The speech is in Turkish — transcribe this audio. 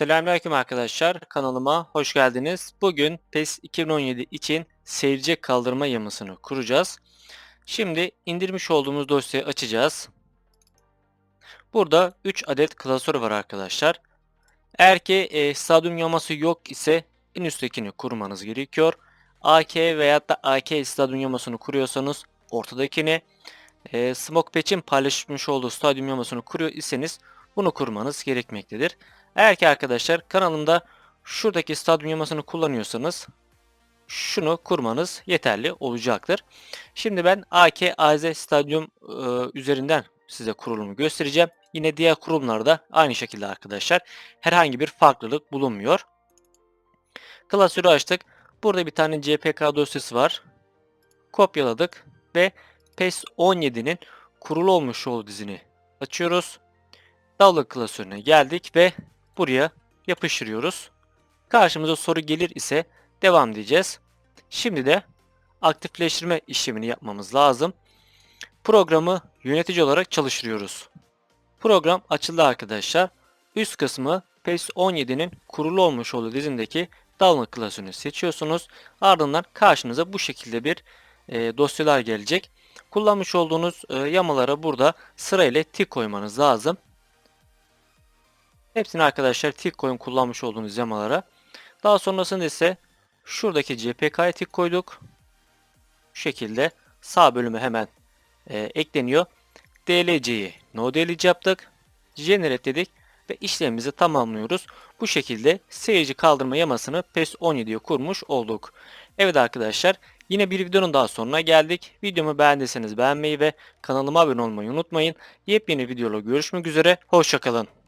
Selamünaleyküm arkadaşlar. Kanalıma hoş geldiniz. Bugün PES 2017 için seyirci kaldırma yamasını kuracağız. Şimdi indirmiş olduğumuz dosyayı açacağız. Burada 3 adet klasör var arkadaşlar. Eğer ki e, stadyum yaması yok ise en üsttekini kurmanız gerekiyor. AK veya da AK stadyum yamasını kuruyorsanız ortadakini, e, Smoke Patch'in paylaşmış olduğu stadyum yamasını kuruyor iseniz bunu kurmanız gerekmektedir. Eğer ki arkadaşlar kanalımda şuradaki stadyum yamasını kullanıyorsanız şunu kurmanız yeterli olacaktır. Şimdi ben AK AZ Stadyum e, üzerinden size kurulumu göstereceğim. Yine diğer kurumlarda aynı şekilde arkadaşlar. Herhangi bir farklılık bulunmuyor. Klasörü açtık. Burada bir tane CPK dosyası var. Kopyaladık ve PES 17'nin kurulu olmuş olduğu dizini açıyoruz. Download klasörüne geldik ve buraya yapıştırıyoruz. Karşımıza soru gelir ise devam diyeceğiz. Şimdi de aktifleştirme işlemini yapmamız lazım. Programı yönetici olarak çalıştırıyoruz. Program açıldı arkadaşlar. Üst kısmı PES 17'nin kurulu olmuş olduğu dizindeki download klasörünü seçiyorsunuz. Ardından karşınıza bu şekilde bir e, dosyalar gelecek. Kullanmış olduğunuz e, yamalara burada sırayla tik koymanız lazım. Hepsini arkadaşlar tik kullanmış olduğunuz yamalara. Daha sonrasında ise şuradaki CPK'ya tik koyduk. Şu şekilde sağ bölüme hemen e, ekleniyor. DLC'yi no DLC yaptık. Generate dedik ve işlemimizi tamamlıyoruz. Bu şekilde seyirci kaldırma yamasını PES 17'ye kurmuş olduk. Evet arkadaşlar yine bir videonun daha sonuna geldik. Videomu beğendiyseniz beğenmeyi ve kanalıma abone olmayı unutmayın. Yepyeni videoda görüşmek üzere. Hoşçakalın.